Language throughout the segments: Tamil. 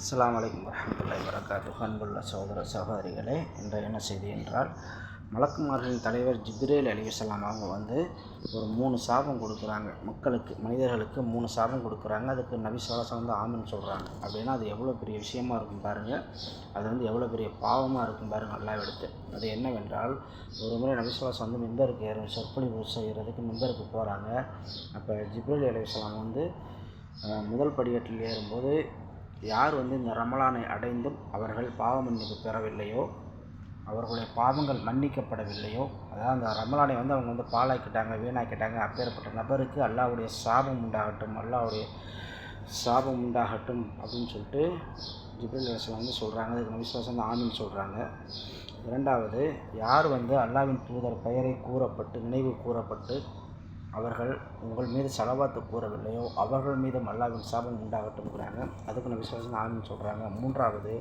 அஸ்லாம் வலைக்கம் வரஹ்மத்துல்லாஹி வரகாத்து அன்புள்ள சகோதர சகோதரிகளே இன்றைய என்ன செய்தி என்றால் மலக்குமார்களின் தலைவர் ஜிப்ரேல் அலிவசலாம் அவங்க வந்து ஒரு மூணு சாபம் கொடுக்குறாங்க. மக்களுக்கு மனிதர்களுக்கு மூணு சாபம் கொடுக்குறாங்க. அதுக்கு நபி சொலாசம் வந்து ஆமின்னு சொல்கிறாங்க அப்படின்னா அது எவ்வளோ பெரிய விஷயமா இருக்கும் பாருங்கள் அது வந்து எவ்வளோ பெரிய பாவமாக இருக்கும் பாருங்கள் நல்லா எடுத்து. அது என்னவென்றால் ஒரு முறை நபி சொலாசம் வந்து மெம்பருக்கு ஏறும் சொற்பொழிவு செய்கிறதுக்கு மெம்பருக்கு போகிறாங்க அப்போ ஜிப்ரேல் அலிவசலாம் வந்து முதல் படிக்கட்டில் ஏறும்போது யார் வந்து இந்த ரமலானை அடைந்தும் அவர்கள் பாவ மன்னிப்பு பெறவில்லையோ அவர்களுடைய பாவங்கள் மன்னிக்கப்படவில்லையோ அதாவது அந்த ரமலானை வந்து அவங்க வந்து பாழாக்கிட்டாங்க வீணாக்கிட்டாங்க அப்பேற்பட்ட நபருக்கு அல்லாஹ்வுடைய சாபம் உண்டாகட்டும் அல்லாவுடைய சாபம் உண்டாகட்டும் அப்படின்னு சொல்லிட்டு ஜிப்ரல் அலிஸ்லாம் வந்து சொல்கிறாங்க அதுக்கு நபிஸ்வாசம் வந்து ஆமின்னு சொல்கிறாங்க இரண்டாவது யார் வந்து அல்லாவின் தூதர் பெயரை கூறப்பட்டு நினைவு கூறப்பட்டு அவர்கள் உங்கள் மீது செலவாத்து கூறவில்லையோ அவர்கள் மீது அல்லாவின் சாபம் உண்டாகட்டும்ங்கிறாங்க அதுக்கு நபி விசுவாசம் ஆமின்னு சொல்கிறாங்க மூன்றாவது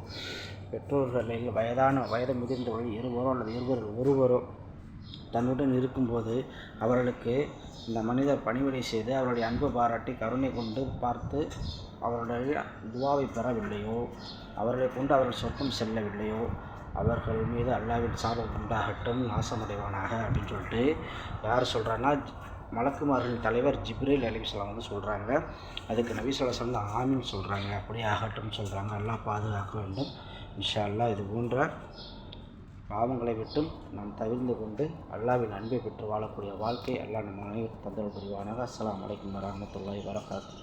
பெற்றோர்களில் வயதான வயது முதிர்ந்தவர்கள் இருவரோ அல்லது இருவர்கள் ஒருவரோ தன்னுடன் இருக்கும்போது அவர்களுக்கு இந்த மனிதர் பணிவிடை செய்து அவருடைய அன்பு பாராட்டி கருணை கொண்டு பார்த்து அவருடைய துவாவை பெறவில்லையோ அவர்களை கொண்டு அவர்கள் சொர்க்கம் செல்லவில்லையோ அவர்கள் மீது அல்லாவின் சாபம் உண்டாகட்டும் நாசமடைவானாக அப்படின்னு சொல்லிட்டு யார் சொல்கிறாங்கன்னா மலக்குமாரின் தலைவர் ஜிப்ரேல் அலிஸ்லாம் வந்து சொல்கிறாங்க அதுக்கு நபிசுல்லாஸ் வந்து ஆமின்னு சொல்கிறாங்க அப்படியே ஆகட்டும்னு சொல்கிறாங்க எல்லாம் பாதுகாக்க வேண்டும். இன்ஷா அல்லாஹ் இது போன்ற பாவங்களை விட்டும் நாம் தவிர்ந்து கொண்டு அல்லாவின் அன்பை பெற்று வாழக்கூடிய வாழ்க்கை அல்லா நம்ம அனைவரும் தந்தல் புரிவானாக. அஸ்ஸலாமு அலைக்கும் வரஹ்மத்துல்லாஹி வரகாத்து